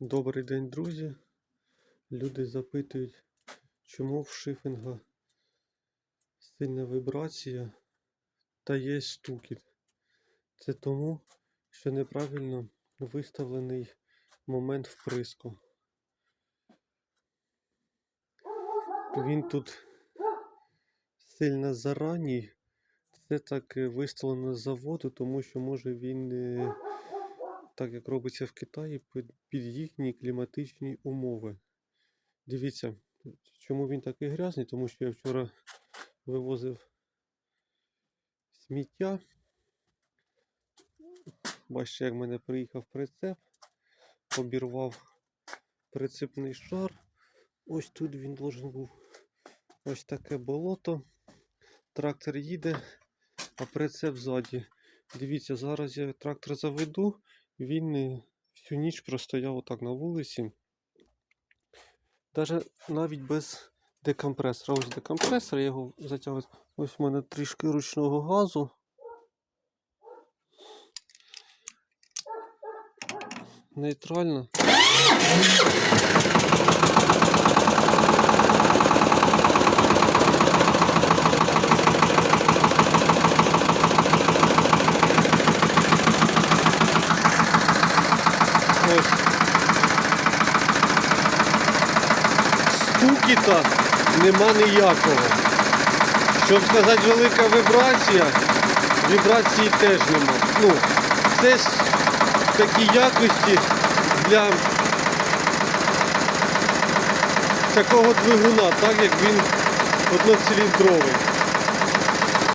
Добрий день, друзі. Люди запитують, чому в шифінга сильна вібрація та є стукіт. Це тому, що неправильно виставлений момент вприску. Він тут сильно зараній. Це так е, виставлено з заводу, тому що може він, е, так як робиться в Китаї, під, їхні кліматичні умови. Дивіться, чому він такий грязний, тому що я вчора вивозив сміття. Бачите, як в мене приїхав прицеп, обірвав прицепний шар. Ось тут він должен був ось таке болото. Трактор їде, а прицеп ззаді. Дивіться, зараз я трактор заведу, він всю ніч простояв отак на вулиці. Даже навіть без декомпресора. Ось декомпресор, я його затягую. Ось в мене трішки ручного газу. Нейтрально. Ось. Стукіта нема ніякого. Щоб сказати велика вібрація, вібрації теж нема. Ну, це такі якості для такого двигуна, так як він одноциліндровий.